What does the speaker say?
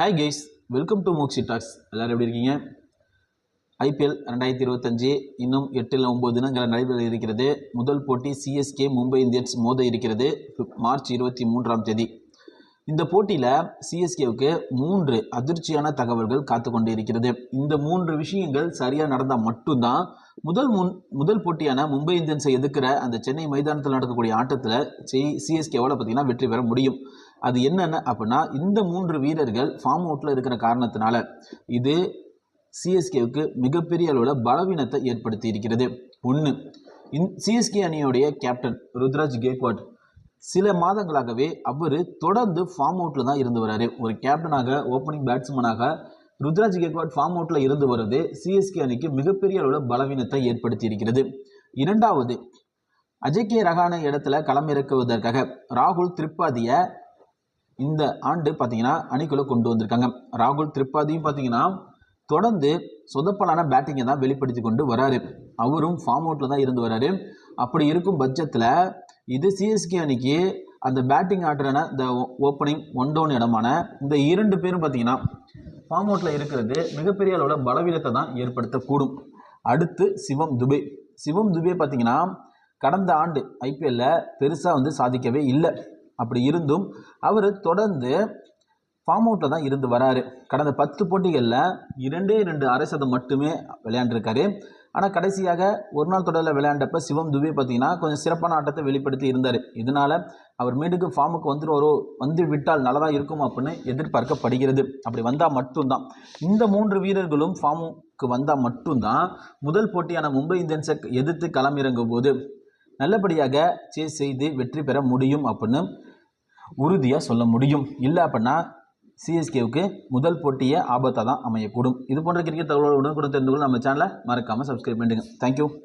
Hi guys welcome to Moxie Talks எல்லோரும் எப்படி இருக்கீங்க? ஐபிஎல் ரெண்டாயிரத்தி இருபத்தஞ்சு இன்னும் எட்டில் ஒம்பது தினங்கள் நடைபெற இருக்கிறது. முதல் போட்டி சிஎஸ்கே மும்பை இந்தியன்ஸ் மோத இருக்கிறது மார்ச் இருபத்தி மூன்றாம் தேதி. இந்த போட்டியில் சிஎஸ்கேவுக்கு மூன்று அதிர்ச்சியான தகவல்கள் காத்து கொண்டு இருக்கிறது. இந்த மூன்று விஷயங்கள் சரியாக நடந்தால் மட்டும்தான் முதல் முன் முதல் போட்டியான மும்பை இந்தியன்ஸை எதிர்க்கிற அந்த சென்னை மைதானத்தில் நடக்கக்கூடிய ஆட்டத்தில் சி சிஎஸ்கேவால் பார்த்தீங்கன்னா வெற்றி பெற முடியும். அது என்னென்ன அப்படின்னா இந்த மூன்று வீரர்கள் ஃபார்ம் அவுட்டில் இருக்கிற காரணத்தினால இது சிஎஸ்கேவுக்கு மிகப்பெரிய அளவில் பலவீனத்தை ஏற்படுத்தி இருக்கிறது. ஒன்று இந் சிஎஸ்கே அணியுடைய கேப்டன் ருத்ராஜ் கேக்வாட் சில மாதங்களாகவே அவர் தொடர்ந்து ஃபார்ம் அவுட்டில் தான் இருந்து வராரு. ஒரு கேப்டனாக ஓப்பனிங் பேட்ஸ்மேனாக ருத்ராஜ் கேக்வாட் ஃபார்ம் அவுட்டில் இருந்து வருவது சிஎஸ்கே அணிக்கு மிகப்பெரிய அளவில் பலவீனத்தை ஏற்படுத்தி இருக்கிறது. இரண்டாவது அஜய்கே ரகான இடத்துல களமிறக்குவதற்காக ராகுல் திரிபாதியை இந்த ஆண்டு பார்த்தீங்கன்னா அணிக்குள்ளே கொண்டு வந்திருக்காங்க. ராகுல் திரிபாதியும் பார்த்தீங்கன்னா தொடர்ந்து சொதப்பலான பேட்டிங்கை தான் வெளிப்படுத்தி கொண்டு வராரு. அவரும் ஃபார்ம் அவுட்டில் தான் இருந்து வராரு. அப்படி இருக்கும் பட்சத்தில் இது சிஎஸ்கே அணிக்கு அந்த பேட்டிங் ஆடுறன இந்த ஓப்பனிங் ஒன் டவுன் இடமான இந்த இரண்டு பேரும் பார்த்தீங்கன்னா ஃபார்ம் அவுட்டில் இருக்கிறது மிகப்பெரிய அளவில் பலவீனத்தை தான் ஏற்படுத்தக்கூடும். அடுத்து சிவம் துபே. சிவம் துபே பார்த்தீங்கன்னா கடந்த ஆண்டு ஐபிஎல்லில் பெருசாக வந்து சாதிக்கவே இல்லை. அப்படி இருந்தும் அவர் தொடர்ந்து ஃபார்ம் அவுட்டில் தான் இருந்து வராரு. கடந்த பத்து போட்டிகளில் இரண்டே ரெண்டு அரை சதம் மட்டுமே விளையாண்டுருக்காரு. ஆனால் கடைசியாக ஒரு நாள் தொடரில் விளையாண்டப்ப சிவம் துபே பார்த்தீங்கன்னா கொஞ்சம் சிறப்பான ஆட்டத்தை வெளிப்படுத்தி இருந்தார். இதனால் அவர் மீண்டும் ஃபார்முக்கு வந்துட்டு ஒரு வந்து விட்டால் நல்லதாக இருக்கும் அப்படின்னு எதிர்பார்க்கப்படுகிறது. அப்படி வந்தால் மட்டும்தான். இந்த மூன்று வீரர்களும் ஃபார்முக்கு வந்தால் மட்டும்தான் முதல் போட்டியான மும்பை இந்தியன்ஸை எதிர்த்து களமிறங்கும் போது நல்லபடியாக சேஸ் செய்து வெற்றி பெற முடியும் அப்படின்னு உறுதியாக சொல்ல முடியும். இல்லை அப்படின்னா சிஎஸ்கேவுக்கு முதல் போட்டியே ஆபத்தாக தான் அமையக்கூடும். இது போன்ற கிரிக்கெட் தகவலோடு உடனுக்குடன் தெரிந்து கொள்ள நம்ம சேனலை மறக்காமல் சப்ஸ்கிரைப் பண்ணிடுங்க. தேங்க்யூ